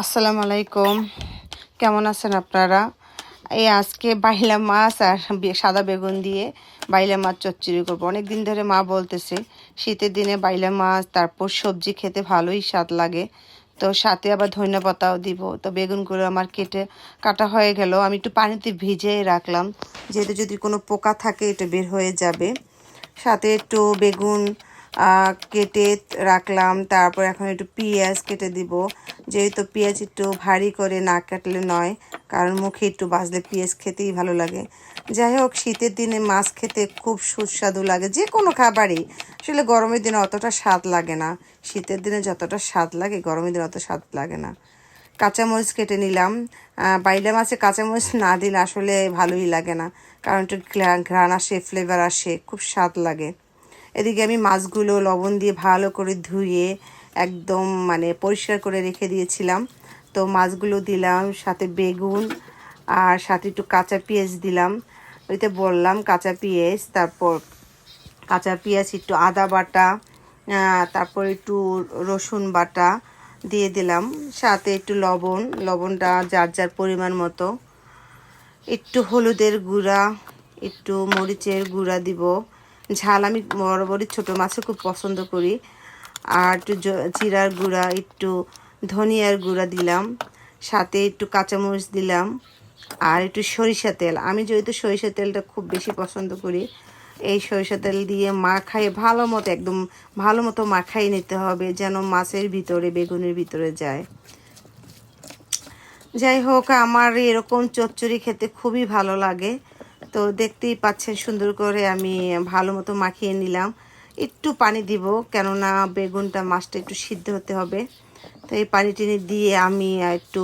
আসসালামু আলাইকুম। কেমন আছেন আপনারা? এই আজকে বাইলা মাছ আর সাদা বেগুন দিয়ে বাইলা মাছ চচ্চড়ি করব। অনেক দিন ধরে মা বলতেছে, শীতের দিনে বাইলা মাছ, তারপর সবজি খেতে ভালোই স্বাদ লাগে। তো সাথে আবার ধনে পাতাও দিব। তো বেগুনগুলো আমার কেটে কাটা হয়ে গেল। আমি একটু পানিতে ভিজিয়ে রাখলাম। যেহেতু যদি কোনো পোকা থাকে, এটা বের হয়ে যাবে। সাথে একটু বেগুন কেটে রাখলাম। তারপর এখন একটু পেঁয়াজ কেটে দিব। যেহেতু পেঁয়াজ একটু ভারী করে না কাটলে নয়, কারণ মুখে একটু বাজলে পেঁয়াজ খেতেই ভালো লাগে। যাই হোক, শীতের দিনে মাছ খেতে খুব সুস্বাদু লাগে যে কোনো খাবারই। আসলে গরমের দিনে অতটা স্বাদ লাগে না। শীতের দিনে যতটা স্বাদ লাগে, গরমের দিনে অত স্বাদ লাগে না। কাঁচামরিচ কেটে নিলাম। বাইলা মাছে কাঁচামরিচ না দিলে আসলে ভালোই লাগে না, কারণ একটু ঘ্রাণ আসে ফ্লেভার আসে, খুব স্বাদ লাগে। এদিকে আমি মাছগুলো লবণ দিয়ে ভালো করে ধুয়ে একদম মানে পরিষ্কার করে রেখে দিয়েছিলাম। তো মাছগুলো দিলাম, সাথে বেগুন আর সাথে একটু কাঁচা পেঁয়াজ দিলাম। ওইতে বললাম কাঁচা পেঁয়াজ, তারপর কাঁচা পেঁয়াজ, একটু আদা বাটা তারপর একটু রসুন বাটা দিয়ে দিলাম। সাথে একটু লবণ, লবণটা যার যার পরিমাণ মতো। একটু হলুদের গুঁড়া, একটু মরিচের গুঁড়া দিব। ঝাল আমি বরাবরই ছোটো মাছে খুব পছন্দ করি। আর একটু জিরার গুঁড়া, একটু ধনিয়ার গুঁড়া দিলাম। সাথে একটু কাঁচামরিচ দিলাম। আর একটু সরিষা তেল। আমি যেহেতু সরিষা তেলটা খুব বেশি পছন্দ করি, এই সরিষা তেল দিয়ে মাখাই ভালো মতো, একদম ভালো মতো মাখাই নিতে হবে, যেন মাছের ভিতরে, বেগুনের ভিতরে যায়। যাই হোক, আমার এরকম চচ্চড়ি খেতে খুবই ভালো লাগে। তো দেখতেই পাচ্ছেন সুন্দর করে আমি ভালো মতো মাখিয়ে নিলাম। একটু পানি দিব, কেননা বেগুনটা মাছটা একটু সিদ্ধ হতে হবে। তো এই পানি টিনি দিয়ে আমি একটু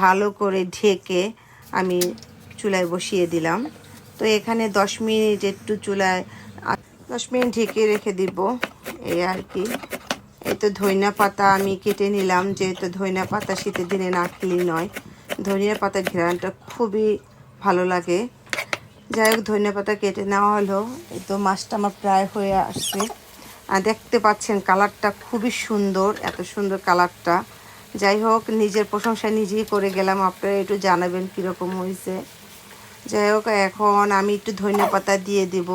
ভালো করে ঢেকে আমি চুলায় বসিয়ে দিলাম। তো এখানে দশ মিনিট একটু চুলায় দশ মিনিট ঢেকে রেখে দিব। এই আর কি। এই তো ধইনা পাতা আমি কেটে নিলাম, যেহেতু ধইনা পাতা শীতের দিনে না খেলেই নয়। ধনিয়া পাতার ঘেরানটা খুবই ভালো লাগে। যাই হোক ধনিয়া পাতা কেটে নেওয়া হলো। এই তো মাছটা আমার প্রায় হয়ে আসছে। আর দেখতে পাচ্ছেন কালারটা খুবই সুন্দর, এত সুন্দর কালারটা। যাই হোক, নিজের প্রশংসা নিজেই করে গেলাম। আপনারা একটু জানাবেন কীরকম হয়েছে। যাই হোক, এখন আমি একটু ধনিয়া পাতা দিয়ে দিব।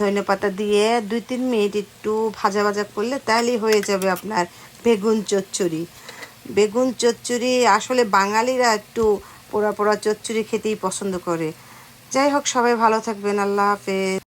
ধনিয়া পাতা দিয়ে দুই তিন মিনিট একটু ভাজা ভাজা করলে তাহলেই হয়ে যাবে আপনার বেগুন চচ্চড়ি। বেগুন চচ্চড়ি আসলে বাঙালিরা একটু পোড়া পোড়া চচ্চড়ি খেতেই পছন্দ করে। যাই হোক সবাই ভালো থাকবেন আল্লাহ হাফেজ।